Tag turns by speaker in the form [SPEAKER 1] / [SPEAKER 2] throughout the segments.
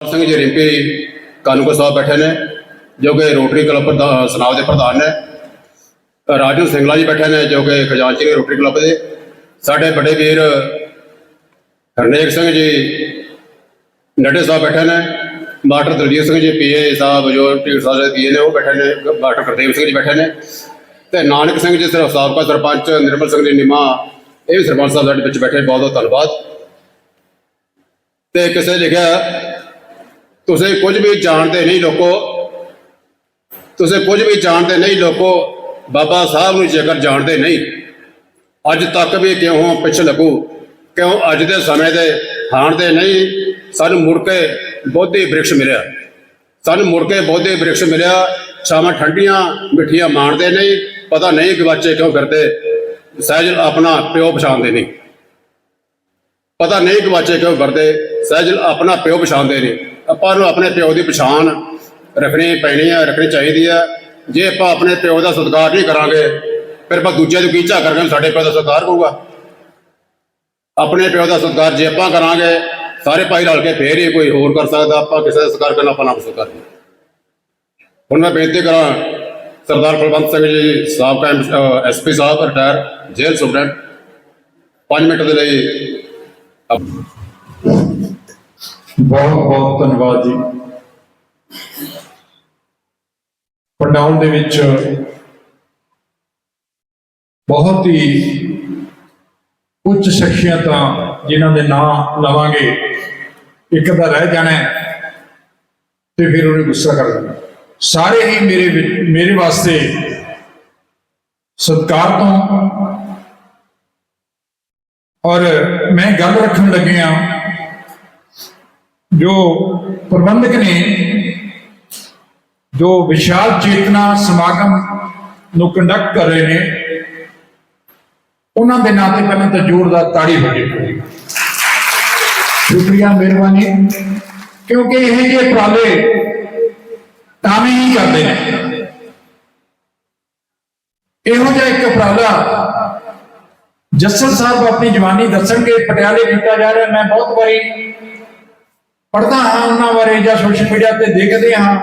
[SPEAKER 1] ਸਿੰਘ ਜੀ ਰਿੰਪੀ ਕਾਨੂੰਗੋ ਸਾਹਿਬ ਬੈਠੇ ਨੇ, ਜੋ ਕਿ ਰੋਟਰੀ ਕਲੱਬ ਦਾ ਸਨਾਬ ਦੇ ਪ੍ਰਧਾਨ ਨੇ। ਰਾਜੂ ਸਿੰਗਲਾ ਜੀ ਬੈਠੇ ਨੇ, ਜੋ ਕਿ ਖਜ਼ਾਨਚੀ ਨੇ ਰੋਟਰੀ ਕਲੱਬ ਦੇ। ਸਾਡੇ ਵੱਡੇ ਵੀਰ ਹਰਨੇਕ ਸਿੰਘ ਜੀ, ਨੱਡੇ ਸਾਹਿਬ ਬੈਠੇ ਨੇ। ਮਾਸਟਰ ਦਲਜੀਤ ਸਿੰਘ ਜੀ, ਪੀਏ ਸਾਹਿਬ, ਜੋ ਢੀਂਡਸਾ ਦੇ ਪੀਏ ਨੇ, ਉਹ ਬੈਠੇ ਨੇ। ਮਾਸਟਰ ਗੁਰਦੇਵ ਸਿੰਘ ਜੀ ਬੈਠੇ ਨੇ। ਤੇ ਨਾਨਕ ਸਿੰਘ ਜੀ, ਸਿਰਫ ਸਾਬਕਾ ਸਰਪੰਚ ਨਿਰਮਲ ਸਿੰਘ ਜੀ, ਨਿਮਾ, ਇਹ ਵੀ ਸਰਪੰਚ ਸਾਹਿਬ ਸਾਡੇ ਵਿੱਚ ਬੈਠੇ ਬਹੁਤ ਬਹੁਤ ਧੰਨਵਾਦ। ਤੇ ਕਿਸੇ ਨੇ ਲਿਖਿਆ ਤੁਸੀਂ ਕੁਝ ਵੀ ਜਾਣਦੇ ਨਹੀਂ ਲੋਕੋ, ਤੁਸੀਂ ਕੁਝ ਵੀ ਜਾਣਦੇ ਨਹੀਂ ਲੋਕੋ, ਬਾਬਾ ਸਾਹਿਬ ਨੂੰ ਜੇਕਰ ਜਾਣਦੇ ਨਹੀਂ, ਅੱਜ ਤੱਕ ਵੀ ਕਿਉਂ ਪਿੱਛੇ ਲੱਗੂ? ਕਿਉਂ ਅੱਜ ਦੇ ਸਮੇਂ ਦੇ ਹਾਣ ਦੇ ਨਹੀਂ? ਸਾਨੂੰ ਮੁੜ ਕੇ ਬੋਧੀ ਬ੍ਰਿਕਸ਼ ਮਿਲਿਆ। ਸਾਨੂੰ ਮੁੜ ਕੇ ਬੋਧੀ ਬ੍ਰਿਕਸ਼ ਮਿਲਿਆ, ਛਾਵਾਂ ਠੰਡੀਆਂ ਮਿੱਠੀਆਂ ਮਾਣਦੇ ਨਹੀਂ, ਪਤਾ ਨਹੀਂ ਗਵਾਚੇ ਕਿਉਂ ਕਰਦੇ ਸਹਿਜਲ ਆਪਣਾ ਪਿਓ ਪਛਾਣਦੇ ਨਹੀਂ। ਪਤਾ ਨਹੀਂ ਗਵਾਚੇ ਕਿਉਂ ਕਰਦੇ ਸਹਿਜਲ ਆਪਣਾ ਪਿਓ ਪਛਾਣਦੇ ਨਹੀਂ। ਆਪਾਂ ਨੂੰ ਆਪਣੇ ਪਿਓ ਦੀ ਪਛਾਣ ਰੱਖਣੀ ਪੈਣੀ ਹੈ ਰੱਖਣੀ ਚਾਹੀਦੀ ਹੈ ਜੇ ਆਪਾਂ ਆਪਣੇ ਪਿਓ ਦਾ ਸਤਿਕਾਰ ਨਹੀਂ ਕਰਾਂਗੇ, ਫਿਰ ਆਪਾਂ ਦੂਜਿਆਂ ਨੂੰ ਕੀ ਝਾਕ ਕਰਾਂਗੇ ਸਾਡੇ ਪਿਓ ਦਾ ਸਤਿਕਾਰ ਹੋਊਗਾ ਆਪਣੇ ਪਿਓ ਦਾ ਸਤਿਕਾਰ ਜੇ ਆਪਾਂ ਕਰਾਂਗੇ, ਸਾਰੇ ਭਾਈ ਰਲ ਕੇ ਫੇਰ ਹੀ ਕੋਈ ਹੋਰ ਕਰ ਸਕਦਾ, ਆਪਾਂ ਕਿਸੇ ਦਾ ਸਤਿਕਾਰ ਕਰਨਾ, ਆਪਾਂ ਨਾ ਸਤਿਕਾਰ ਨਹੀਂ ਹੁਣ ਮੈਂ ਬੇਨਤੀ ਕਰਾਂ, ਸਰਦਾਰ ਕੁਲਵੰਤ ਸਿੰਘ ਜੀ ਸਾਬਕਾ ਐਸਪੀ ਸਾਹਿਬ ਰਿਟਾਇਰ ਜੇਲ੍ਹ ਸੁਪਰਡੈਂਟ 5 ਮਿੰਟ ਦੇ ਲਈ
[SPEAKER 2] ਬਹੁਤ ਬਹੁਤ ਧੰਨਵਾਦ ਜੀ। ਪੰਡਾਉਣ ਦੇ ਵਿੱਚ ਬਹੁਤ ਹੀ ਉੱਚ ਸ਼ਖਸੀਅਤਾਂ ਜਿਨ੍ਹਾਂ ਦੇ ਨਾਂ ਲਵਾਂਗੇ। ਇੱਕ ਦਾ ਰਹਿ ਜਾਣਾ ਹੈ ਤੇ ਫਿਰ ਉਹਨੇ ਗੁੱਸਾ ਕਰ ਦੇਣਾ ਸਾਰੇ ਹੀ ਮੇਰੇ ਵਿੱਚ- ਮੇਰੇ ਵਾਸਤੇ ਸਤਿਕਾਰ ਤੋਂ ਔਰ ਮੈਂ ਗੱਲ ਰੱਖਣ ਲੱਗਿਆ ਜੋ ਪ੍ਰਬੰਧਕ ਨੇ, ਜੋ ਵਿਸ਼ਾਲ ਚੇਤਨਾ ਸਮਾਗਮ ਨੂੰ ਕੰਡਕਟ ਕਰ ਰਹੇ ਨੇ, ਉਹਨਾਂ ਦੇ ਨਾਂ ਤੇ ਪਹਿਲਾਂ ਤਾਂ ਜ਼ੋਰਦਾਰ ਤਾੜੀ ਹੋ ਜਾਵੇ ਸ਼ੁਕਰੀਆ, ਮਿਹਰਬਾਨੀ, ਕਿਉਂਕਿ ਇਹ ਜਿਹੇ ਉਪਰਾਲੇ ਤਾਂ ਹੀ ਕਰਦੇ ਨੇ। ਇਹੋ ਜਿਹਾ ਇੱਕ ਉਪਰਾਲਾ ਜੱਸਲ ਸਾਹਿਬ ਆਪਣੀ ਜਵਾਨੀ ਦੱਸਣਗੇ, ਪਟਿਆਲੇ ਕੀਤਾ ਜਾ ਰਿਹਾ, ਮੈਂ ਬਹੁਤ ਵਾਰੀ ਪੜ੍ਹਦਾ ਹਾਂ ਉਹਨਾਂ ਬਾਰੇ ਜਾਂ ਸੋਸ਼ਲ ਮੀਡੀਆ ਤੇ ਦੇਖਦੇ ਹਾਂ।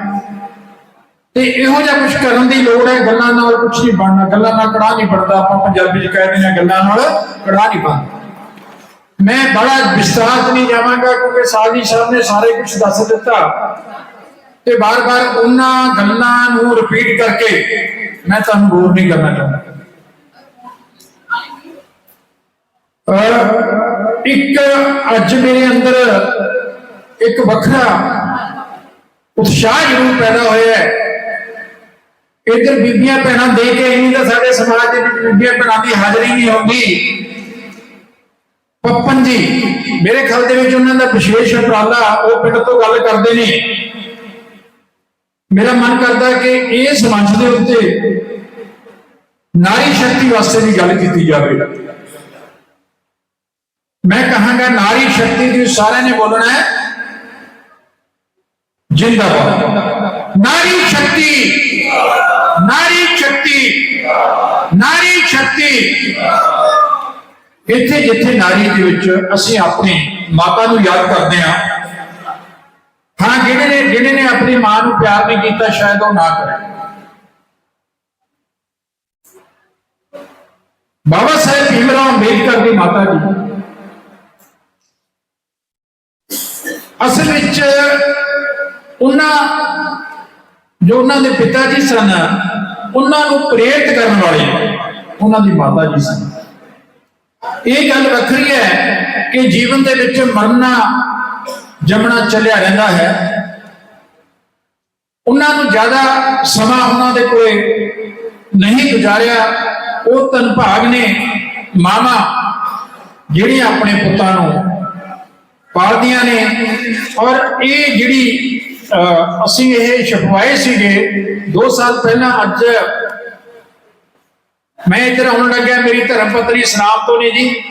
[SPEAKER 2] ਤੇ ਇਹੋ ਜਿਹਾ ਕੁਝ ਕਰਨ ਦੀ ਲੋੜ ਹੈ, ਗੱਲਾਂ ਨਾਲ ਕੁਝ ਨਹੀਂ ਬਣਨਾ, ਗੱਲਾਂ ਨਾਲ ਕੜਾ ਨਹੀਂ ਬਣਦਾ। ਆਪਾਂ ਪੰਜਾਬੀ ਚ ਕਹਿੰਦੇ ਹਾਂ, ਗੱਲਾਂ ਨਾਲ ਕੜਾ ਨਹੀਂ ਬਣਦਾ। ਮੈਂ ਬੜਾ ਵਿਸਤਾਰ ਨਹੀਂ ਜਾਵਾਂਗਾ, ਕਿਉਂਕਿ ਸਾਜੀ ਸਾਹਿਬ ਨੇ ਸਾਰੇ ਕੁਝ ਦੱਸ ਦਿੱਤਾ। ਤੇ ਬਾਰ-ਬਾਰ ਉਹਨਾਂ ਗੱਲਾਂ ਨੂੰ ਰਿਪੀਟ ਕਰਕੇ ਮੈਂ ਤੁਹਾਨੂੰ ਬੋਰ ਨਹੀਂ ਕਰਨਾ ਚਾਹੁੰਦਾ। ਇੱਕ ਅੱਜ ਮੇਰੇ ਅੰਦਰ ਇੱਕ ਵੱਖਰਾ ਉਤਸ਼ਾਹ ਜ਼ਰੂਰ ਪੈਦਾ ਹੋਇਆ ਹੈ। ਇਧਰ ਬੀਬੀਆਂ ਭੈਣਾਂ ਦੇ ਕੇ ਇੰਨੀ ਤਾਂ ਸਾਡੇ ਸਮਾਜ ਦੇ ਵਿੱਚ ਬੀਬੀਆਂ ਭੈਣਾਂ ਦੀ ਹਾਜ਼ਰੀ ਨਹੀਂ ਹੁੰਦੀ। ਪੱਪਨ ਜੀ, ਮੇਰੇ ਖਿਆਲ ਦੇ ਵਿੱਚ ਉਹਨਾਂ ਦਾ ਵਿਸ਼ੇਸ਼ ਉਪਰਾਲਾ ਉਹ ਪਿੰਡ ਤੋਂ ਗੱਲ ਕਰਦੇ ਨੇ। ਮੇਰਾ ਮਨ ਕਰਦਾ ਕਿ ਇਸ ਮੰਚ ਦੇ ਉੱਤੇ ਨਾਰੀ ਸ਼ਕਤੀ ਵਾਸਤੇ ਵੀ ਗੱਲ ਕੀਤੀ ਜਾਵੇ। ਮੈਂ ਕਹਾਂਗਾ ਨਾਰੀ ਸ਼ਕਤੀ ਦੀ ਸਾਰਿਆਂ ਨੇ ਬੋਲਣਾ ਹੈ। ਜਿੰਦਾਬਾਦ। ਨਾਰੀ ਸ਼ਕਤੀ ਨਾਰੀ ਸ਼ਕਤੀ ਨਾਰੀ ਸ਼ਕਤੀ। ਇੱਥੇ ਜਿੱਥੇ ਨਾਰੀ ਦੇ ਵਿੱਚ ਅਸੀਂ ਆਪਣੀ ਮਾਤਾ ਨੂੰ ਯਾਦ ਕਰਦੇ ਹਾਂ ਹਾਂ ਜਿਹੜੇ ਨੇ ਜਿਹੜੇ ਨੇ ਆਪਣੀ ਮਾਂ ਨੂੰ ਪਿਆਰ ਨਹੀਂ ਕੀਤਾ, ਸ਼ਾਇਦ ਉਹ ਨਾ ਕਰੇ। ਬਾਬਾ ਸਾਹਿਬ ਭੀਮਰਾਓ ਅੰਬੇਦਕਰ ਦੀ ਮਾਤਾ ਜੀ ਅਸਲ ਵਿੱਚ ਉਹਨਾਂ ਜੋ ਉਹਨਾਂ ਦੇ ਪਿਤਾ ਜੀ ਸਨ, ਉਹਨਾਂ ਨੂੰ ਪ੍ਰੇਰਿਤ ਕਰਨ ਵਾਲੇ ਉਹਨਾਂ ਦੀ ਮਾਤਾ ਜੀ ਸਨ। ਇਹ ਗੱਲ ਵੱਖਰੀ ਹੈ ਕਿ ਜੀਵਨ ਦੇ ਵਿੱਚ ਮਰਨਾ, ਜੰਮਣਾ ਚੱਲਿਆ ਰਹਿੰਦਾ ਹੈ। ਉਹਨਾਂ ਨੂੰ ਜ਼ਿਆਦਾ ਸਮਾਂ ਉਹਨਾਂ ਦੇ ਕੋਲੇ ਨਹੀਂ ਗੁਜ਼ਾਰਿਆ। ਉਹ ਤਨਭਾਗ ਨੇ ਮਾਮਾ ਜਿਹੜੀਆਂ ਆਪਣੇ ਪੁੱਤਾਂ ਨੂੰ ਪਾਲਦੀਆਂ ਨੇ ਔਰ ਇਹ ਜਿਹੜੀ ਅਸੀਂ ਇਹ ਛਪਵਾਏ ਸੀਗੇ 2 ਸਾਲ ਪਹਿਲਾਂ ਅੱਜ ਮੈਂ ਇੱਧਰ ਆਉਣ ਲੱਗਿਆ, ਮੇਰੀ ਧਰਮ ਪਤਨੀ ਸਨਾਮ ਤੋਂ ਨੇ ਜੀ।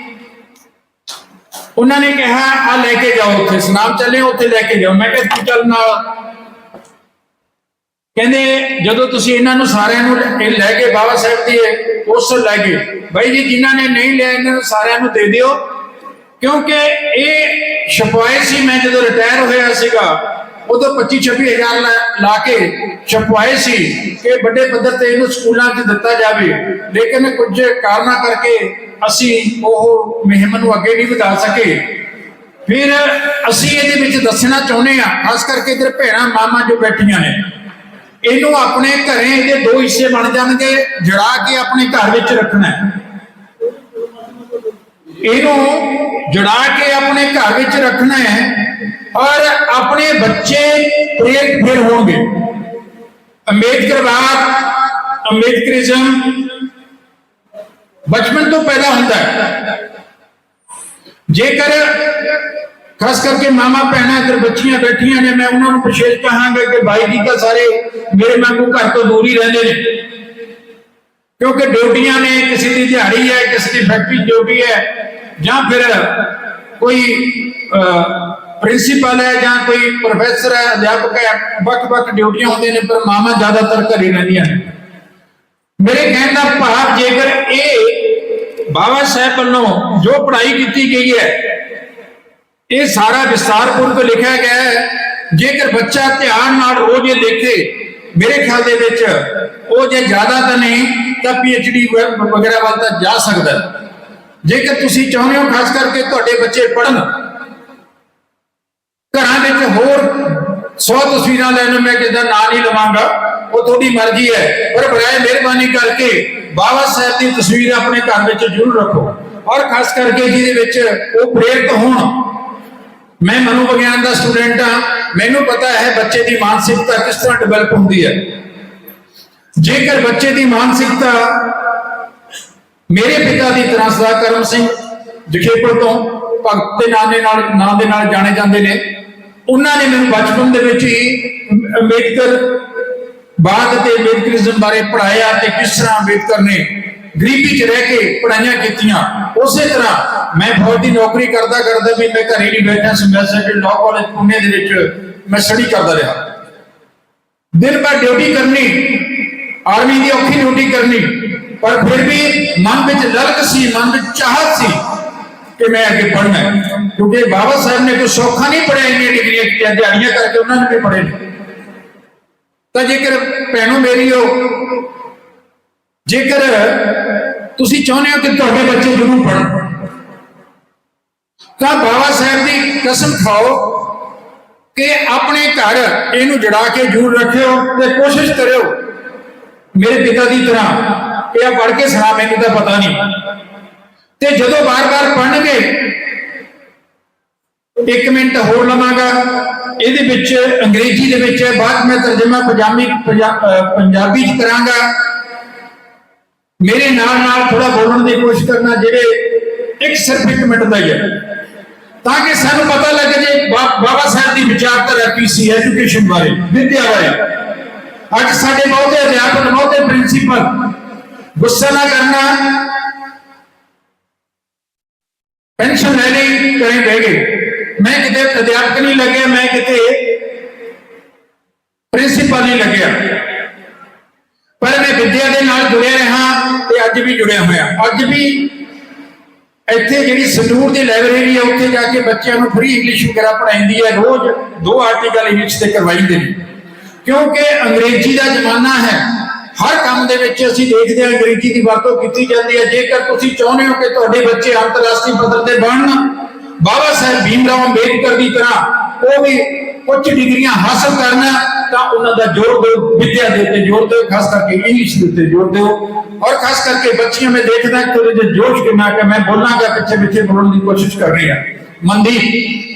[SPEAKER 2] ਉਹਨਾਂ ਨੇ ਕਿਹਾ, ਆ ਲੈ ਕੇ ਜਾਓ ਉੱਥੇ। ਸਨਾਮ ਚੱਲੇ, ਉੱਥੇ ਲੈ ਕੇ ਜਾਓ। ਮੈਂ ਕਿਹਾ, ਤੂੰ ਚੱਲ ਨਾਲ। ਕਹਿੰਦੇ, ਜਦੋਂ ਤੁਸੀਂ ਇਹਨਾਂ ਨੂੰ ਸਾਰਿਆਂ ਨੂੰ ਲੈ- ਇਹ ਲੈ ਕੇ ਬਾਬਾ ਸਾਹਿਬ ਦੀ ਉਸ ਲੈ ਗਏ ਬਾਈ ਜੀ, ਜਿਨ੍ਹਾਂ ਨੇ ਨਹੀਂ ਲਿਆ, ਇਹਨਾਂ ਨੂੰ ਸਾਰਿਆਂ ਨੂੰ ਦੇ ਦਿਓ। ਕਿਉਂਕਿ ਇਹ ਛਪਵਾਏ ਸੀ, ਮੈਂ ਜਦੋਂ ਰਿਟਾਇਰ ਹੋਇਆ ਸੀਗਾ, ਉਦੋਂ 25 26 ਹਜ਼ਾਰ ਲਾ- ਕੇ ਛਪਵਾਏ ਸੀ ਕਿ ਵੱਡੇ ਪੱਧਰ ਤੇ ਇਹਨੂੰ ਸਕੂਲਾਂ 'ਚ ਦਿੱਤਾ ਜਾਵੇ। ਲੇਕਿਨ ਕੁਝ ਕਾਰਨਾਂ ਕਰਕੇ ਅਸੀਂ ਉਹ ਮੁਹਿੰਮ ਨੂੰ ਅੱਗੇ ਨਹੀਂ ਵਧਾ ਸਕੇ। ਫਿਰ ਅਸੀਂ ਇਹਦੇ ਵਿੱਚ ਦੱਸਣਾ ਚਾਹੁੰਦੇ ਆ ਖਾਸ ਕਰਕੇ ਇਧਰ ਭੈਣਾਂ, ਮਾਮਾ ਜੋ ਬੈਠੀਆਂ ਨੇ। ਇਹਨੂੰ ਆਪਣੇ ਘਰੇ ਇਹਦੇ ਦੋ ਹਿੱਸੇ ਬਣ ਜਾਣਗੇ, ਜੜਾ ਕੇ ਆਪਣੇ ਘਰ ਵਿੱਚ ਰੱਖਣਾ ਹੈ। ਇਹਨੂੰ ਜੜਾ ਕੇ ਆਪਣੇ ਘਰ ਵਿੱਚ ਰੱਖਣਾ ਹੈ ਔਰ ਆਪਣੇ ਬੱਚੇ ਪ੍ਰੇਰਿਤ ਫਿਰ ਹੋਣਗੇ। ਅੰਬੇਦਕਰਵਾਦ ਅੰਬੇਦਕਰਿਜ਼ਮ ਬਚਪਨ ਤੋਂ ਪੈਦਾ ਹੁੰਦਾ ਹੈ। ਜੇਕਰ ਖਾਸ ਕਰਕੇ ਮਾਮਾ ਭੈਣਾਂ ਇੱਧਰ ਬੱਚੀਆਂ ਬੈਠੀਆਂ ਨੇ, ਮੈਂ ਉਹਨਾਂ ਨੂੰ ਵਿਸ਼ੇਸ਼ ਕਹਾਂਗਾ ਕਿ ਭਾਈ ਜੀ ਤਾਂ ਸਾਰੇ ਮੇਰੇ ਵਾਂਗੂ ਘਰ ਤੋਂ ਦੂਰ ਹੀ ਰਹਿੰਦੇ ਨੇ। ਕਿਉਂਕਿ ਡਿਊਟੀਆਂ ਨੇ, ਕਿਸੇ ਦੀ ਦਿਹਾੜੀ ਹੈ, ਕਿਸੇ ਦੀ ਫੈਕਟਰੀ ਡਿਊਟੀ ਹੈ ਜਾਂ ਫਿਰ ਕੋਈ ਪ੍ਰਿੰਸੀਪਲ ਹੈ ਜਾਂ ਕੋਈ ਪ੍ਰੋਫੈਸਰ ਹੈ, ਅਧਿਆਪਕ ਹੈ, ਵੱਖ-ਵੱਖ ਡਿਊਟੀਆਂ ਹੁੰਦੀਆਂ ਨੇ, ਪਰ ਮਾਮਾ ਜ਼ਿਆਦਾਤਰ ਘਰੇ ਰਹਿੰਦੀਆਂ ਨੇ। ਮੇਰੇ ਕਹਿਣ ਦਾ ਭਾਵ ਜੇਕਰ ਇਹ ਬਾਬਾ ਸਾਹਿਬ ਵੱਲੋਂ ਜੋ ਪੜ੍ਹਾਈ ਕੀਤੀ ਗਈ ਹੈ, ਇਹ ਸਾਰਾ ਵਿਸਤਾਰਪੂਰਵਕ ਲਿਖਿਆ ਗਿਆ ਹੈ, ਜੇਕਰ ਬੱਚਾ ਧਿਆਨ ਨਾਲ ਰੋਜ਼ ਇਹ ਦੇਖੇ, ਮੇਰੇ ਖਿਆਲ ਦੇ ਵਿੱਚ ਉਹ ਜੇ ਜ਼ਿਆਦਾ ਤਾਂ ਨਹੀਂ, ਤਾਂ ਡੀ ਵਗੈਰਾ ਵੱਲ ਤਾਂ ਜਾ ਸਕਦਾ ਜੇਕਰ ਤੁਸੀਂ ਚਾਹੁੰਦੇ ਹੋ ਖਾਸ ਕਰਕੇ ਤੁਹਾਡੇ ਬੱਚੇ ਪੜ੍ਹਨ, ਘਰਾਂ ਵਿੱਚ ਹੋਰ 100 ਤਸਵੀਰਾਂ ਲੈਣ ਮੈਂ ਕਿਦਾ ਨਾਂ ਨਹੀਂ ਲਵਾਂਗਾ, ਉਹ ਤੁਹਾਡੀ ਮਰਜ਼ੀ ਹੈ, ਪਰ ਬਰਾਏ ਮਿਹਰਬਾਨੀ ਕਰਕੇ ਬਾਬਾ ਸਾਹਿਬ ਦੀ ਤਸਵੀਰ ਆਪਣੇ ਘਰ ਵਿੱਚ ਜ਼ਰੂਰ ਰੱਖੋ। ਔਰ ਖਾਸ ਕਰਕੇ ਜਿਹਦੇ ਵਿੱਚ ਉਹ ਪ੍ਰੇਰਿਤ ਹੋਣ। ਮੈਂ ਮਨੋਵਿਗਿਆਨ ਦਾ ਸਟੂਡੈਂਟ ਹਾਂ, ਮੈਨੂੰ ਪਤਾ ਹੈ ਬੱਚੇ ਦੀ ਮਾਨਸਿਕਤਾ ਕਿਸ ਤਰ੍ਹਾਂ ਡਿਵੈਲਪ ਹੁੰਦੀ ਹੈ। ਜੇਕਰ ਬੱਚੇ ਦੀ ਮਾਨਸਿਕਤਾ ਮੇਰੇ ਪਿਤਾ ਦੀ ਤਰ੍ਹਾਂ ਸਦਾ ਕਰਮ ਸਿੰਘ ਜਖੇਪੁਰ ਤੋਂ ਭਗਤ ਦੇ ਨਾਂ ਦੇ ਨਾਲ ਨਾਂ ਦੇ ਨਾਲ ਜਾਣੇ ਜਾਂਦੇ ਨੇ। ਉਹਨਾਂ ਨੇ ਮੈਨੂੰ ਬਚਪਨ ਦੇ ਵਿੱਚ ਹੀ ਅੰਬੇਦਕਰ ਬਾਦ ਤੇ ਅੰਬੇਦਕਰਿਜ਼ਮ ਬਾਰੇ ਪੜਾਇਆ ਤੇ ਕਿਸ ਤਰ੍ਹਾਂ ਅੰਬੇਦਕਰ ਨੇ ਗਰੀਬੀ 'ਚ ਰਹਿ ਕੇ ਪੜਾਈਆਂ ਕੀਤੀਆਂ। ਉਸੇ ਤਰ੍ਹਾਂ ਮੈਂ ਫੌਜ ਦੀ ਨੌਕਰੀ ਕਰਦਾ ਕਰਦਾ ਵੀ ਮੈਂ ਘਰੇ ਨਹੀਂ ਬੈਠਾ ਸੀ। ਮੈਂ ਸੈਕੰਡ ਲਾਅ ਕਾਲਜ ਪੁਣੇ ਦੇ ਵਿੱਚ ਮੈਂ ਸਟੱਡੀ ਕਰਦਾ ਰਿਹਾ। ਦਿਨ ਭਰ ਡਿਊਟੀ ਕਰਨੀ ਆਰਮੀ ਦੀ ਔਖੀ ਡਿਊਟੀ ਕਰਨੀ ਪਰ ਫਿਰ ਵੀ ਮਨ ਵਿੱਚ ਲਲਕ ਸੀ, ਮਨ ਵਿੱਚ ਚਾਹਤ ਸੀ ਕਿ ਮੈਂ ਅੱਗੇ ਪੜ੍ਹਨਾ ਹੈ। ਕਿਉਂਕਿ ਬਾਬਾ ਸਾਹਿਬ ਨੇ ਕੋਈ ਸੌਖਾ ਨਹੀਂ ਪੜਿਆ ਇੰਨੀਆਂ ਡਿਗਰੀਆਂ ਕੀਤੀਆਂ, ਦਿਹਾੜੀਆਂ ਕਰਕੇ ਉਹਨਾਂ ਨੇ ਵੀ ਪੜ੍ਹੇ ਨੇ। ਤਾਂ ਜੇਕਰ ਭੈਣੋ ਮੇਰੀਓ ਜੇਕਰ ਤੁਸੀਂ ਚਾਹੁੰਦੇ ਹੋ ਕਿ ਤੁਹਾਡੇ ਬੱਚੇ ਜ਼ਰੂਰ ਪੜ੍ਹਨ, ਤਾਂ ਬਾਬਾ ਸਾਹਿਬ ਦੀ ਕਸਮ ਖਾਓ ਕਿ ਆਪਣੇ ਘਰ ਇਹਨੂੰ ਜੜਾ ਕੇ ਜ਼ਰੂਰ ਰੱਖਿਓ ਤੇ ਕੋਸ਼ਿਸ਼ ਕਰਿਓ ਮੇਰੇ ਪਿਤਾ ਦੀ ਤਰ੍ਹਾਂ ਕਿ ਆ ਪੜ੍ਹ ਕੇ ਸੁਣਾ, ਮੈਨੂੰ ਤਾਂ ਪਤਾ ਨਹੀਂ। ਤੇ ਜਦੋਂ ਬਾਰ-ਬਾਰ ਪੜ੍ਹਨਗੇ, ਇੱਕ ਮਿੰਟ ਹੋਰ ਲਵਾਂਗਾ। ਇਹਦੇ ਵਿੱਚ, ਅੰਗਰੇਜ਼ੀ ਦੇ ਵਿੱਚ, ਬਾਅਦ ਮੈਂ ਤਰਜਮਾ ਪੰਜਾਬੀ ਪੰਜਾਬੀ ਚ ਕਰਾਂਗਾ। ਮੇਰੇ ਨਾਲ ਨਾਲ ਥੋੜਾ ਬੋਲਣ ਦੀ ਕੋਸ਼ਿਸ਼ ਕਰਨਾ ਜਿਹੜੇ ਇੱਕ ਸਿਰਫ ਇੱਕ ਮਿੰਟ ਦਾ ਹੀ ਹੈ। ਤਾਂ ਕਿ ਸਾਨੂੰ ਪਤਾ ਲੱਗ ਜੇ ਬਾਬਾ ਸਾਹਿਬ ਦੀ ਵਿਚਾਰਧਾਰਾ ਕੀ ਸੀ ਐਜੂਕੇਸ਼ਨ ਬਾਰੇ, ਵਿਦਿਆ ਬਾਰੇ। ਅੱਜ ਸਾਡੇ ਬਹੁਤੇ ਅਧਿਆਪਕ, ਬਹੁਤੇ ਪ੍ਰਿੰਸੀਪਲ ਗੁੱਸਾ ਨਾ ਕਰਨਾ ਪੈਨਸ਼ਨ ਲੈ ਲਈ ਕਰੇ ਬਹਿ ਗਏ ਮੈਂ ਕਿਤੇ ਅਧਿਆਪਕ ਨਹੀਂ ਲੱਗਿਆ ਮੈਂ ਕਿਤੇ ਪ੍ਰਿੰਸੀਪਲ ਨਹੀਂ ਲੱਗਿਆ ਪਰ ਮੈਂ ਵਿਦਿਆ ਦੇ ਨਾਲ ਜੁੜਿਆ ਰਹਾ ਤੇ ਅੱਜ ਵੀ ਜੁੜਿਆ ਹੋਇਆ ਅੱਜ ਵੀ ਇੱਥੇ ਜਿਹੜੀ ਸੰਦੂਰ ਦੀ ਲਾਇਬ੍ਰੇਰੀ ਹੈ ਉੱਥੇ ਜਾ ਕੇ ਬੱਚਿਆਂ ਨੂੰ ਫ੍ਰੀ ਇੰਗਲਿਸ਼ ਵਗੈਰਾ ਪੜ੍ਹਾਈਂਦੀ ਹੈ ਰੋਜ਼ ਦੋ ਆਰਟੀਕਲ ਇੰਗਲਿਸ਼ ਦੇ ਕਰਵਾਈਂਦੇ ਨੇ ਕਿਉਂਕਿ ਅੰਗਰੇਜ਼ੀ ਦਾ ਜ਼ਮਾਨਾ ਹੈ ਹਰ ਕੰਮ ਦੇ ਵਿੱਚ ਅਸੀਂ ਦੇਖਦੇ ਹਾਂ ਅੰਗਰੇਜ਼ੀ ਦੀ ਵਰਤੋਂ ਕੀਤੀ ਜਾਂਦੀ ਹੈ। ਜੇਕਰ ਤੁਸੀਂ ਚਾਹੁੰਦੇ ਹੋ ਕਿ ਤੁਹਾਡੇ ਬੱਚੇ ਅੰਤਰਰਾਸ਼ਟਰੀ ਪੱਧਰ ਤੇ ਬਣਨ, ਬਾਬਾ ਸਾਹਿਬ ਭੀਮ ਰਾਓ ਅੰਬੇਦਕਰ ਦੀ ਤਰ੍ਹਾਂ ਉਹ ਵੀ ਉੱਚ ਡਿਗਰੀਆਂ ਹਾਸਲ ਕਰਨਾ, ਤਾਂ ਉਹਨਾਂ ਦਾ ਜ਼ੋਰ ਦਿਓ, ਵਿਦਿਆ ਦੇ ਉੱਤੇ ਜ਼ੋਰ ਦਿਓ, ਖਾਸ ਕਰਕੇ ਇੰਗਲਿਸ਼ ਦੇ ਉੱਤੇ ਜ਼ੋਰ ਦਿਓ। ਔਰ ਖਾਸ ਕਰਕੇ ਬੱਚੀਆਂ, ਮੈਂ ਦੇਖਦਾ ਕਿ ਉਹਦੇ ਚ ਜੋਸ਼ ਕਿੰਨਾ ਕਿ ਮੈਂ ਬੋਲਾਂਗਾ ਪਿੱਛੇ ਪਿੱਛੇ ਬੋਲਣ ਦੀ ਕੋਸ਼ਿਸ਼ ਕਰ ਰਿਹਾ। ਮਨਦੀਪ।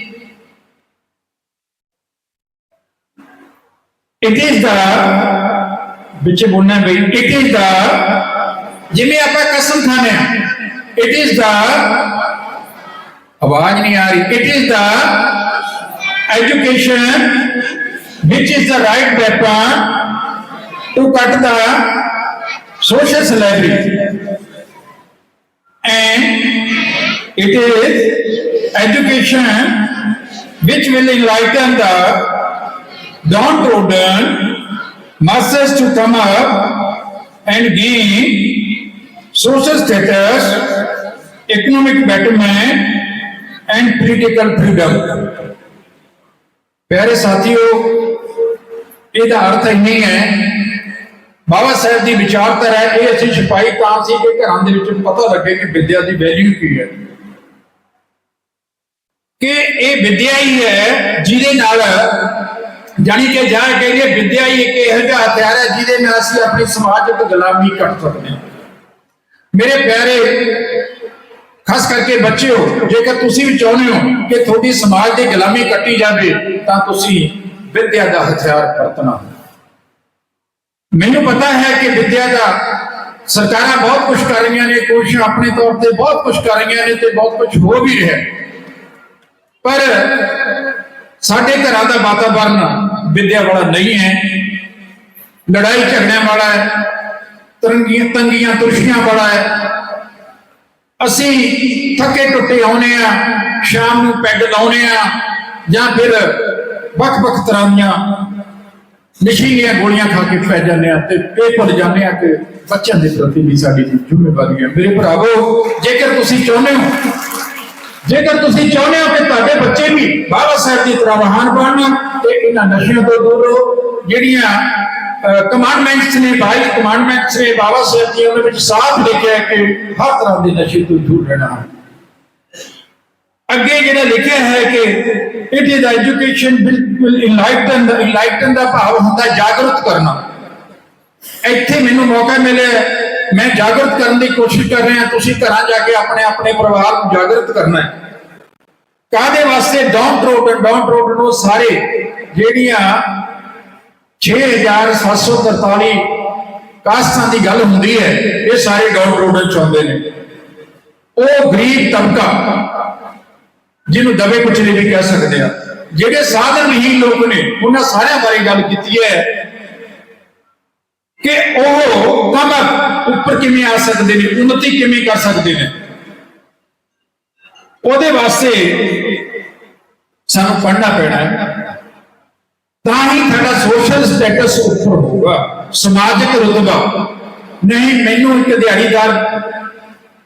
[SPEAKER 2] ਇਟ ਇਜ਼ ਦਾ ਵਿੱਚ ਬੋਲਣਾ ਬਈ ਇਟ ਇਜ਼ ਦਾ ਜਿਵੇਂ ਆਪਾਂ ਕਸਮ ਖਾਣੇ ਆ ਇਟ ਇਜ਼ ਦਾ ਆਵਾਜ਼ ਨਹੀਂ ਆ ਰਹੀ it is the education which is the right weapon to cut the social slavery and it is education which will enlighten the downtrodden masses to come up and gain social status, economic betterment, and political freedom. ਪਿਆਰੇ ਸਾਥੀਓ ਇਹਦਾ ਅਰਥ ਇੰਨੀ ਹੈ ਬਾਬਾ ਸਾਹਿਬ ਦੀ ਵਿਚਾਰਧਾਰਾ ਇਹ ਅਸੀਂ ਛਪਾਈ ਤਾਂ ਸੀ ਕਿ ਘਰਾਂ ਦੇ ਵਿੱਚ ਪਤਾ ਲੱਗੇ ਕਿ ਵਿਦਿਆ ਦੀ ਵੈਲਿਊ ਕੀ ਹੈ ਕਿ ਇਹ ਵਿਦਿਆ ਹੀ ਹੈ ਜਿਹਦੇ ਨਾਲ ਜਾਣੀ ਕਿ ਜਾ ਕੇ ਇਹ ਵਿਦਿਆ ਹੀ ਇੱਕ ਇਹੋ ਜਿਹਾ ਹਥਿਆਰ ਹੈ ਜਿਹਦੇ ਨਾਲ ਅਸੀਂ ਆਪਣੀ ਸਮਾਜਿਕ ਗੁਲਾਮੀ ਕੱਟ ਸਕਦੇ ਹਾਂ। ਮੇਰੇ ਪਿਆਰੇ, ਖਾਸ ਕਰਕੇ ਬੱਚਿਓ, ਜੇਕਰ ਤੁਸੀਂ ਵੀ ਚਾਹੁੰਦੇ ਹੋ ਕਿ ਤੁਹਾਡੀ ਸਮਾਜ ਦੀ ਗੁਲਾਮੀ ਕੱਟੀ ਜਾਵੇ, ਤਾਂ ਤੁਸੀਂ ਵਿਦਿਆ ਦਾ ਹਥਿਆਰ ਵਰਤਣਾ। ਮੈਨੂੰ ਪਤਾ ਹੈ ਕਿ ਵਿਦਿਆ ਦਾ ਸਰਕਾਰਾਂ ਬਹੁਤ ਕੁਝ ਕਰ ਰਹੀਆਂ ਨੇ, ਕੋਸ਼ਿਸ਼ਾਂ ਆਪਣੇ ਤੌਰ ਤੇ ਬਹੁਤ ਕੁਝ ਕਰ ਰਹੀਆਂ ਨੇ ਤੇ ਬਹੁਤ ਕੁਝ ਹੋ ਵੀ ਰਿਹਾ ਪਰ ਸਾਡੇ ਘਰਾਂ ਦਾ ਵਾਤਾਵਰਨ ਵਿਦਿਆ ਵਾਲਾ ਨਹੀਂ ਹੈ, ਲੜਾਈ ਝਗੜਿਆਂ ਵਾਲਾ ਹੈ ਤਰੰਗੀਆਂ ਤੰਗੀਆਂ ਤੁਰਸ਼ੀਆਂ ਵਾਲਾ ਹੈ। ਅਸੀਂ ਥੱਕੇ ਟੁੱਟੇ ਆਉਨੇ ਆ ਸ਼ਾਮ ਨੂੰ ਪੈਗ ਲਾਉਨੇ ਆ ਜਾਂ ਫਿਰ ਵੱਖ-ਵੱਖ ਤਰ੍ਹਾਂ ਦੀਆਂ ਨਸ਼ੀਲੀਆਂ ਗੋਲੀਆਂ ਖਾ ਕੇ ਪੈ ਜਾਂਦੇ ਆ ਤੇ ਇਹ ਭੁੱਲ ਜਾਂਦੇ ਆ ਕਿ ਬੱਚਿਆਂ ਦੇ ਪ੍ਰਤੀ ਵੀ ਸਾਡੀ ਜ਼ਿੰਮੇਵਾਰੀ ਹੈ। ਮੇਰੇ ਭਰਾਵੋ, ਜੇਕਰ ਤੁਸੀਂ ਚਾਹੁੰਦੇ ਹੋ, ਜੇਕਰ ਤੁਸੀਂ ਚਾਹੁੰਦੇ ਹੋ ਕਿ ਤੁਹਾਡੇ ਬੱਚੇ ਵੀ ਬਾਬਾ ਸਾਹਿਬ ਦੀ ਤਰ੍ਹਾਂ ਮਹਾਨ ਬਣਨ ਤੇ ਇਹਨਾਂ ਨਸ਼ਿਆਂ ਤੋਂ ਦੂਰ ਰਹੋ। ਜਿਹੜੀਆਂ ਕਮਾਂਡਮੈਂਟਸ ਨੇ, ਬਾਈ ਕਮਾਂਡਮੈਂਟਸ ਨੇ, ਬਾਬਾ ਸਾਹਿਬ ਜੀ ਉਹਨਾਂ ਵਿੱਚ ਸਾਫ਼ ਲਿਖਿਆ ਹੈ ਕਿ ਹਰ ਤਰ੍ਹਾਂ ਦੇ ਨਸ਼ੇ ਤੋਂ ਦੂਰ ਰਹਿਣਾ। ਅੱਗੇ ਜਿਹੜਾ ਲਿਖਿਆ ਹੈ ਕਿ ਇਟ ਇਜ਼ ਐਜੂਕੇਸ਼ਨ ਬਿਲਕੁਲ ਇਨਲਾਈਟਨ ਦਾ ਇਨਲਾਈਟਨ ਦਾ ਭਾਵ ਹੁੰਦਾ ਹੈ ਜਾਗਰੂਕ ਕਰਨਾ। ਇੱਥੇ ਮੈਨੂੰ ਮੌਕਾ ਮਿਲਿਆ ਮੈਂ ਜਾਗਰੂਕ ਕਰਨ ਦੀ ਕੋਸ਼ਿਸ਼ ਕਰ ਰਿਹਾ ਤੁਸੀਂ ਘਰਾਂ ਜਾ ਕੇ ਆਪਣੇ ਆਪਣੇ ਪਰਿਵਾਰ ਨੂੰ ਜਾਗਰੂਕ ਕਰਨਾ ਹੈ। ਕਾਦੇ ਵਾਸਤੇ? ਡਾਊਨ ਟ੍ਰੋਡਨ ਡਾਊਨ ਟ੍ਰੋਡਨ ਨੂੰ ਸਾਰੇ ਜਿਹੜੀਆਂ 6743 ਕਾਸਤਾਂ ਦੀ ਗੱਲ ਹੁੰਦੀ ਹੈ, ਇਹ ਸਾਰੇ ਡਾਊਨ ਟ੍ਰੋਡਨ ਚਾਹੁੰਦੇ ਨੇ। ਉਹ ਗਰੀਬ ਤਬਕਾ, ਜਿਹਨੂੰ ਦਬੇ ਕੁਚਲੇ ਵੀ ਕਹਿ ਸਕਦੇ ਆ, ਜਿਹੜੇ ਸਾਧਨ ਨਹੀਂ ਲੋਕ ਨੇ, ਉਹਨਾਂ ਸਾਰਿਆਂ ਬਾਰੇ ਗੱਲ ਕੀਤੀ ਹੈ ਕਿ ਉਹ ਕਮ ਉੱਪਰ ਕਿਵੇਂ ਆ ਸਕਦੇ ਨੇ ਉન્નਤੀ ਕਿਵੇਂ ਕਰ ਸਕਦੇ ਨੇ। ਉਹਦੇ ਵਾਸਤੇ ਸਾਨੂੰ ਪੜ੍ਹਨਾ ਪੈਣਾ ਹੈ। ਤਾਂ ਹੀ ਸਾਡਾ ਸੋਸ਼ਲ ਸਟੇਟਸ ਉੱਪਰ ਹੋਊਗਾ, ਸਮਾਜਿਕ ਰੁਤਬਾ। ਨਹੀਂ, ਮੈਨੂੰ ਇੱਕ ਦਿਹਾੜੀਦਾਰ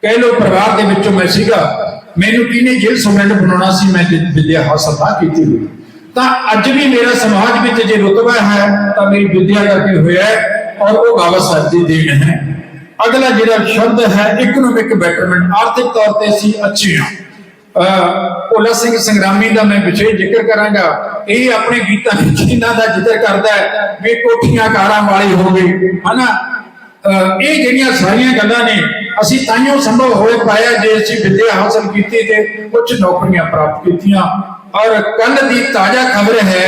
[SPEAKER 2] ਕਹਿ ਲੋ ਪਰਿਵਾਰ ਦੇ ਵਿੱਚੋਂ ਮੈਂ ਸੀਗਾ, ਮੈਨੂੰ ਕਿਹਨੇ ਜੇਲ੍ਹ ਸੁਪਰਡੈਂਟ ਬਣਾਉਣਾ ਸੀ, ਮੈਂ ਵਿਦਿਆ ਹਾਸਲ ਨਾ ਕੀਤੀ ਹੋਈ। ਤਾਂ ਅੱਜ ਵੀ ਮੇਰਾ ਸਮਾਜ ਵਿੱਚ ਜੇ ਰੁਤਬਾ ਹੈ, ਤਾਂ ਮੇਰੀ ਵਿਦਿਆ ਕਰਕੇ ਹੋਇਆ ਔਰ ਉਹ ਬਾਬਾ ਸਾਹਿਬ ਦੀ ਦੇਣ ਹੈ। ਅਗਲਾ ਜਿਹੜਾ ਸ਼ਬਦ ਹੈ ਇਕਨੋਮਿਕ ਬੈਟਰਮੈਂਟ ਆਰਥਿਕ ਤੌਰ ਤੇ ਅਸੀਂ ਅੱਛੇ ਹਾਂ। ਭੋਲਾ ਸਿੰਘ ਸੰਗਰਾਮੀ ਦਾ ਮੈਂ ਵਿਸ਼ੇਸ਼ ਜ਼ਿਕਰ ਕਰਾਂਗਾ। ਇਹ ਆਪਣੇ ਗੀਤਾਂ ਵਿੱਚ ਇਹਨਾਂ ਦਾ ਜ਼ਿਕਰ ਕਰਦਾ ਹੈ ਵੀ ਕੋਠੀਆਂ ਕਾਰਾਂ ਵਾਲੀ ਹੋ ਗਈ ਹਨਾ? ਇਹ ਜਿਹੜੀਆਂ ਸਾਰੀਆਂ ਗੱਲਾਂ ਨੇ, ਅਸੀਂ ਤਾਈਓ ਸੰਭਵ ਹੋਏ ਪਾਇਆ ਜੇ ਅਸੀਂ ਵਿਦਿਆ ਹਾਸਲ ਕੀਤੀ ਤੇ ਕੁਝ ਨੌਕਰੀਆਂ ਪ੍ਰਾਪਤ ਕੀਤੀਆਂ। ਔਰ ਕੱਲ ਦੀ ਤਾਜ਼ਾ ਖਬਰ ਹੈ,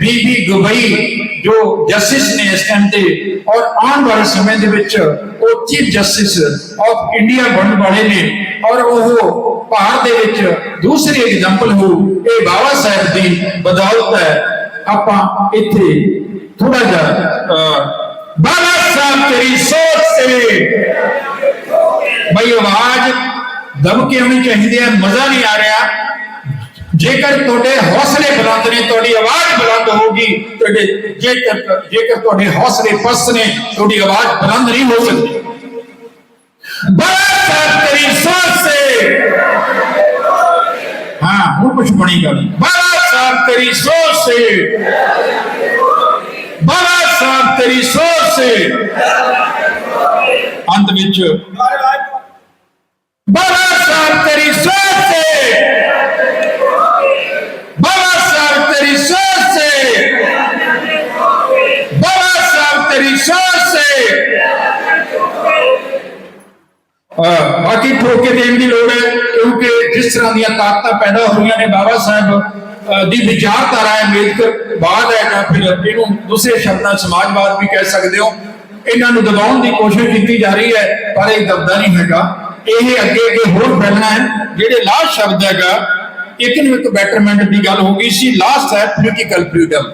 [SPEAKER 2] ਬੀਬੀ ਗੁਬਈ ਜੋ ਜਸਟਿਸ ਨੇ ਇਸ ਟਾਈਮ ਤੇ, ਔਰ ਆਉਣ ਵਾਲੇ ਸਮੇਂ ਦੇ ਵਿੱਚ ਉਹ ਚੀਫ ਜਸਟਿਸ ਆਫ ਇੰਡੀਆ ਬਣਨ ਵਾਲੇ ਨੇ। ਔਰ ਉਹ ਭਾਰਤ ਦੇ ਵਿੱਚ ਦੂਸਰੀ ਐਗਜ਼ਾਮਪਲ ਹੋ, ਇਹ ਬਾਬਾ ਸਾਹਿਬ ਦੀ ਬਦੌਲਤ ਹੈ। ਆਪਾਂ ਇੱਥੇ ਥੋੜਾ ਜਿਹਾ ਬਾਬਾ ਸਾਹਿਬ ਤੇਰੀ ਸੋਚ ਸੇ ਬਈ ਆਵਾਜ਼ ਦਬ ਕੇ ਆਉਣੀ ਚਾਹੀਦੀ ਹੈ, ਮਜ਼ਾ ਨਹੀਂ ਆ ਰਿਹਾ। ਜੇਕਰ ਤੁਹਾਡੇ ਹੌਸਲੇ ਬੁਲੰਦ ਨੇ, ਤੁਹਾਡੀ ਆਵਾਜ਼ ਬੁਲੰਦ ਹੋਊਗੀ, ਤੁਹਾਡੇ ਜੇਕਰ ਜੇਕਰ ਤੁਹਾਡੇ ਹੌਸਲੇ ਪਸਤ ਨੇ, ਤੁਹਾਡੀ ਆਵਾਜ਼ ਬੁਲੰਦ ਨਹੀਂ ਹੋ ਸਕਦੀ। ਬਾਬਾ ਤੇਰੀ ਸੋਚ ਸੇ ਹਾਂ ਹੁਣ ਕੁਝ ਬਣੀ ਗੱਲ ਬਾਬਾ ਸਾਹਿਬ ਤੇਰੀ ਸੋਚ ਸੇ ਬਾਬਾ ਸਾਹਿਬ ਤੇਰੀ ਸੋਚ ਸੇ ਅੰਤ ਵਿੱਚ ਸਾਹਿਬ ਬਾਕੀ ਠੋਕੇ ਦੇਣ ਦੀ ਲੋੜ ਹੈ, ਕਿਉਂਕਿ ਜਿਸ ਤਰ੍ਹਾਂ ਦੀਆਂ ਤਾਕਤਾਂ ਪੈਦਾ ਹੋਈਆਂ ਨੇ ਬਾਬਾ ਸਾਹਿਬ ਦੀ ਵਿਚਾਰਧਾਰਾ ਹੈ ਅੰਬੇਦਕਰ ਬਾਅਦ ਹੈ, ਜਾਂ ਫਿਰ ਇਹਨੂੰ ਦੂਸਰੇ ਸ਼ਬਦਾਂ ਸਮਾਜਵਾਦ ਵੀ ਕਹਿ ਸਕਦੇ ਹੋ। ਇਹਨਾਂ ਨੂੰ ਦਬਾਉਣ ਦੀ ਕੋਸ਼ਿਸ਼ ਕੀਤੀ ਜਾ ਰਹੀ ਹੈ, ਪਰ ਇਹ ਦਬਦਾ ਨਹੀਂ ਹੈਗਾ। ਇਹ ਅੱਗੇ ਅੱਗੇ ਹੋਰ ਫੈਲਣਾ ਹੈ, ਜਿਹੜੇ ਲਾਸਟ ਸ਼ਬਦ ਹੈਗਾ ਇਕਨੋਮਿਕ ਬੈਟਰਮੈਂਟ ਦੀ ਗੱਲ ਹੋ ਗਈ ਸੀ ਲਾਸਟ ਹੈ ਪੋਲੀਟੀਕਲ ਫਰੀडम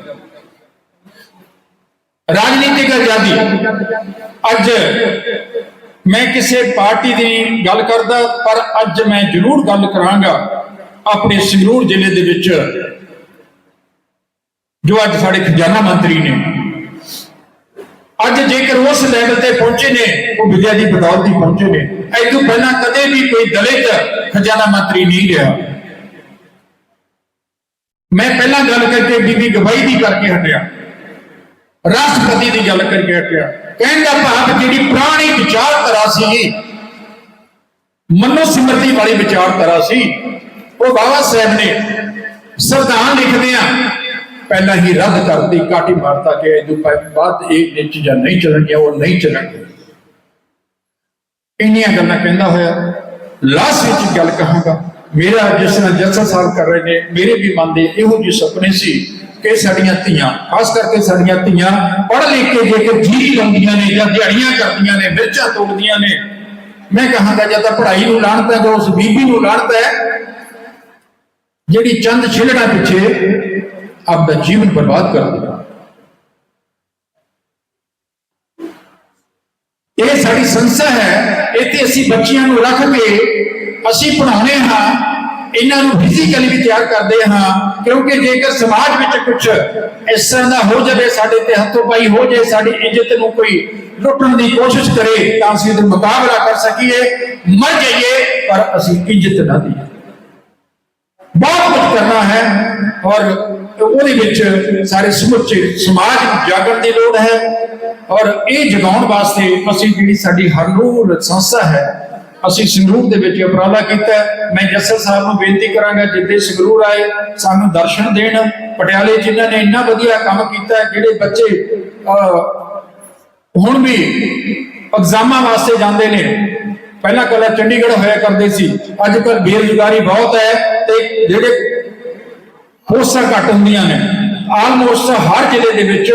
[SPEAKER 2] ਰਾਜਨੀਤਿਕ ਆਜ਼ਾਦੀ। ਅੱਜ ਮੈਂ ਕਿਸੇ ਪਾਰਟੀ ਦੀ ਗੱਲ ਕਰਦਾ, ਪਰ ਅੱਜ ਮੈਂ ਜ਼ਰੂਰ ਗੱਲ ਕਰਾਂਗਾ ਆਪਣੇ ਸੰਗਰੂਰ ਜ਼ਿਲ੍ਹੇ ਦੇ ਵਿੱਚ, ਜੋ ਅੱਜ ਸਾਡੇ ਖਜ਼ਾਨਾ ਮੰਤਰੀ ਨੇ। ਅੱਜ ਜੇਕਰ ਉਸ ਲੈਵਲ ਤੇ ਪਹੁੰਚੇ ਨੇ, ਉਹ ਵਿਦਿਆ ਦੀ ਬਦੌਲਤ ਹੀ ਪਹੁੰਚੇ ਨੇ। ਇਹ ਤੋਂ ਪਹਿਲਾਂ ਕਦੇ ਵੀ ਕੋਈ ਦਲਿਤ ਖਜ਼ਾਨਾ ਮੰਤਰੀ ਨਹੀਂ ਰਿਹਾ। ਮੈਂ ਪਹਿਲਾਂ ਗੱਲ ਕਰਕੇ ਬੀਬੀ ਗਵਾਈ ਦੀ ਕਰਕੇ ਹਟਿਆ। ਰਾਸ਼ਟਰਪਤੀ ਦੀ ਗੱਲ ਕਰਕੇ ਹਟਿਆ ਕਹਿਣ ਦਾ ਭਾਵ ਜਿਹੜੀ ਪੁਰਾਣੀ ਵਿਚਾਰਧਾਰਾ ਸੀ ਮਨੋ ਸਿਮਰਤੀ ਵਾਲੀ ਵਿਚਾਰਧਾਰਾ ਸੀ, ਉਹ ਬਾਬਾ ਸਾਹਿਬ ਨੇ ਸੰਵਿਧਾਨ ਲਿਖਦੇ ਆ, ਪਹਿਲਾਂ ਹੀ ਰੱਦ ਕਰਤੀ ਕਾਟੀ ਮਾਰਤਾ ਕਿ ਇਹ ਬਾਅਦ ਇਹ ਇਹ ਚੀਜ਼ਾਂ ਨਹੀਂ ਚੱਲਣਗੀਆਂ, ਉਹ ਨਹੀਂ ਚੱਲਣਗੀਆਂ। ਇੰਨੀਆਂ ਗੱਲਾਂ ਕਹਿੰਦਾ ਹੋਇਆ, ਲਾਸ਼ ਵਿੱਚ ਗੱਲ ਕਹਾਂਗਾ, ਮੇਰਾ ਜਿਸ ਨਾਲ ਜੱਸਾ ਸਾਹਿਬ ਕਰ ਰਹੇ ਨੇ, ਮੇਰੇ ਵੀ ਮਨ ਦੇ ਇਹੋ ਜਿਹੇ ਸੁਪਨੇ ਸੀ ਕਿ ਸਾਡੀਆਂ ਧੀਆਂ, ਖਾਸ ਕਰਕੇ ਸਾਡੀਆਂ ਧੀਆਂ, ਪੜ੍ਹ ਲਿਖ ਕੇ ਜੇਕਰ ਜੀ ਲਾਉਂਦੀਆਂ ਨੇ ਜਾਂ ਦਿਹਾੜੀਆਂ ਕਰਦੀਆਂ ਨੇ, ਮਿਰਚਾਂ ਤੋੜਦੀਆਂ ਨੇ, ਮੈਂ ਕਹਾਂਗਾ ਜਾਂ ਤਾਂ ਪੜ੍ਹਾਈ ਨੂੰ ਲਾਣਤ ਹੈ ਜਾਂ ਉਸ ਬੀਬੀ ਨੂੰ ਲਾਣਤ ਹੈ, ਜਿਹੜੀ ਚੰਦ ਛਿਲੜਾ ਪਿੱਛੇ ਆਪਦਾ ਜੀਵਨ ਬਰਬਾਦ ਕਰਦੀ ਹੈ। ਇਹ ਸਾਡੀ ਸੰਸਥਾ ਹੈ, ਇੱਥੇ ਅਸੀਂ ਬੱਚਿਆਂ ਨੂੰ ਰੱਖ ਕੇ ਅਸੀਂ ਪੜ੍ਹਾਉਂਦੇ ਹਾਂ ਇਹਨਾਂ ਨੂੰ ਫਿਜ਼ੀਕਲੀ ਵੀ ਤਿਆਰ ਕਰਦੇ ਹਾਂ, ਕਿਉਂਕਿ ਜੇਕਰ ਸਮਾਜ ਵਿੱਚ ਕੁਝ ਇਸ ਤਰ੍ਹਾਂ ਦਾ ਹੋ ਜਾਵੇ, ਸਾਡੇ ਤੇ ਹੱਥੋਂ ਪਾਈ ਹੋ ਜਾਏ, ਸਾਡੀ ਇੱਜ਼ਤ ਨੂੰ ਕੋਈ ਲੁੱਟਣ ਦੀ ਕੋਸ਼ਿਸ਼ ਕਰੇ, ਤਾਂ ਅਸੀਂ ਉਹਦਾ ਮੁਕਾਬਲਾ ਕਰ ਸਕੀਏ, ਮਰ ਜਾਈਏ, ਪਰ ਅਸੀਂ ਇੱਜ਼ਤ ਨਾ ਦਈਏ। ਬਹੁਤ ਕੁਝ ਕਰਨਾ ਹੈ, ਔਰ ਉਹਦੇ ਵਿੱਚ ਸਾਰੇ ਸਮੁੱਚੇ ਸਮਾਜ ਨੂੰ ਜਾਗਣ ਦੀ ਲੋੜ ਹੈ, ਔਰ ਇਹ ਜਗਾਉਣ ਵਾਸਤੇ ਅਸੀਂ ਜਿਹੜੀ ਸਾਡੀ ਹਰਨੂਰ ਸੰਸਥਾ ਹੈ ਅਸੀਂ ਸੰਗਰੂਰ ਦੇ ਵਿੱਚ ਉਪਰਾਲਾ ਕੀਤਾ ਮੈਂ ਜੱਸਰ ਸਾਹਿਬ ਨੂੰ ਬੇਨਤੀ ਕਰਾਂਗਾ ਜਿੱਦੇ ਸੰਗਰੂਰ ਆਏ ਸਾਨੂੰ ਦਰਸ਼ਨ ਦੇਣ। ਪਟਿਆਲੇ ਜਿਨ੍ਹਾਂ ਨੇ ਇੰਨਾ ਵਧੀਆ ਕੰਮ ਕੀਤਾ ਜਿਹੜੇ ਬੱਚੇ ਅਹ, ਹੁਣ ਵੀ ਐਗਜ਼ਾਮਾਂ ਵਾਸਤੇ ਜਾਂਦੇ ਨੇ। ਪਹਿਲਾਂ ਕੱਲਾ ਚੰਡੀਗੜ੍ਹ ਹੋਇਆ ਕਰਦੇ ਸੀ। ਅੱਜ ਕੱਲ ਬੇਰੁਜ਼ਗਾਰੀ ਬਹੁਤ ਹੈ ਤੇ ਜਿਹੜੇ ਪੋਸਟਾਂ ਘੱਟ ਹੁੰਦੀਆਂ ਨੇ ਆਲਮੋਸਟ ਹਰ ਜ਼ਿਲ੍ਹੇ ਦੇ ਵਿੱਚ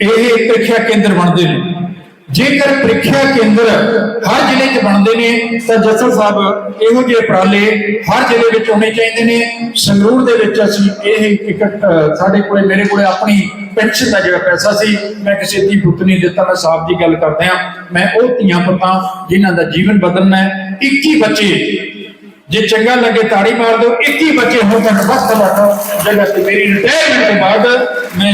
[SPEAKER 2] ਇਹ ਪ੍ਰੀਖਿਆ ਕੇਂਦਰ ਬਣਦੇ ਨੇ। ਜੇਕਰ ਪ੍ਰੀਖਿਆ ਕੇਂਦਰ ਹਰ ਜ਼ਿਲ੍ਹੇ 'ਚ ਬਣਦੇ ਨੇ, ਤਾਂ ਜੱਸਲ ਸਾਹਿਬ, ਇਹੋ ਜਿਹੇ ਉਪਰਾਲੇ ਹਰ ਜ਼ਿਲ੍ਹੇ ਵਿੱਚ ਹੋਣੇ ਚਾਹੀਦੇ ਨੇ। ਸੰਗਰੂਰ ਦੇ ਵਿੱਚ ਅਸੀਂ ਇਹ ਇੱਕ ਸਾਡੇ ਕੋਲੇ, ਮੇਰੇ ਕੋਲੇ ਆਪਣੀ ਪੈਨਸ਼ਨ ਦਾ ਜਿਹੜਾ ਪੈਸਾ ਸੀ, ਮੈਂ ਕਿਸੇ ਦੀ ਪੁੱਤ ਨਹੀਂ ਦਿੱਤਾ, ਮੈਂ ਸਾਹਿਬ ਦੀ ਗੱਲ ਕਰਦੇ ਆ ਮੈਂ ਉਹ ਧੀਆਂ ਪੁੱਤਾਂ ਜਿਨ੍ਹਾਂ ਦਾ ਜੀਵਨ ਬਦਲਣਾ ਹੈ 21 ਬੱਚੇ, ਜੇ ਚੰਗਾ ਲੱਗੇ ਤਾੜੀ ਮਾਰ ਦਿਓ 21 ਬੱਚੇ ਹੁਣ ਤੱਕ ਬਸ ਬੈਠੋ ਜਗ੍ਹਾ ਤੇ ਮੇਰੀ ਰਿਟਾਇਰਮੈਂਟ ਤੋਂ ਬਾਅਦ ਮੈਂ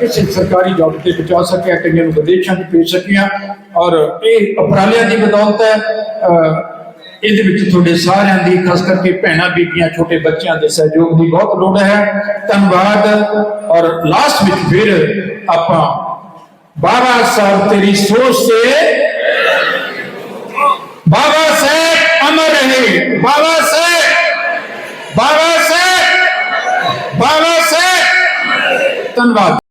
[SPEAKER 2] ਕਿਸੇ ਸਰਕਾਰੀ ਜੌਬ ਤੇ ਪਹੁੰਚਾ ਸਕਿਆ, ਕਈਆਂ ਨੂੰ ਵਿਦੇਸ਼ਾਂ 'ਚ ਭੇਜ ਸਕਿਆ। ਔਰ ਇਹ ਉਪਰਾਲਿਆਂ ਦੀ ਬਦੌਲਤ ਹੈ ਇਹਦੇ ਵਿੱਚ ਤੁਹਾਡੇ ਸਾਰਿਆਂ ਦੀ, ਖਾਸ ਕਰਕੇ ਭੈਣਾਂ, ਬੀਬੀਆਂ, ਛੋਟੇ ਬੱਚਿਆਂ ਦੇ ਸਹਿਯੋਗ ਦੀ ਬਹੁਤ ਲੋੜ ਹੈ। ਧੰਨਵਾਦ। ਔਰ ਲਾਸਟ ਵਿੱਚ ਫਿਰ ਆਪਾਂ 12 ਸਾਲ ਤੇਰੀ ਸੋਚ ਤੇ ਬਾਬਾ ਸਾਹਿਬ ਅਮਰ ਰਹੇ। ਬਾਬਾ ਸਾਹਿਬ ਬਾਬਾ ধন্যবাদ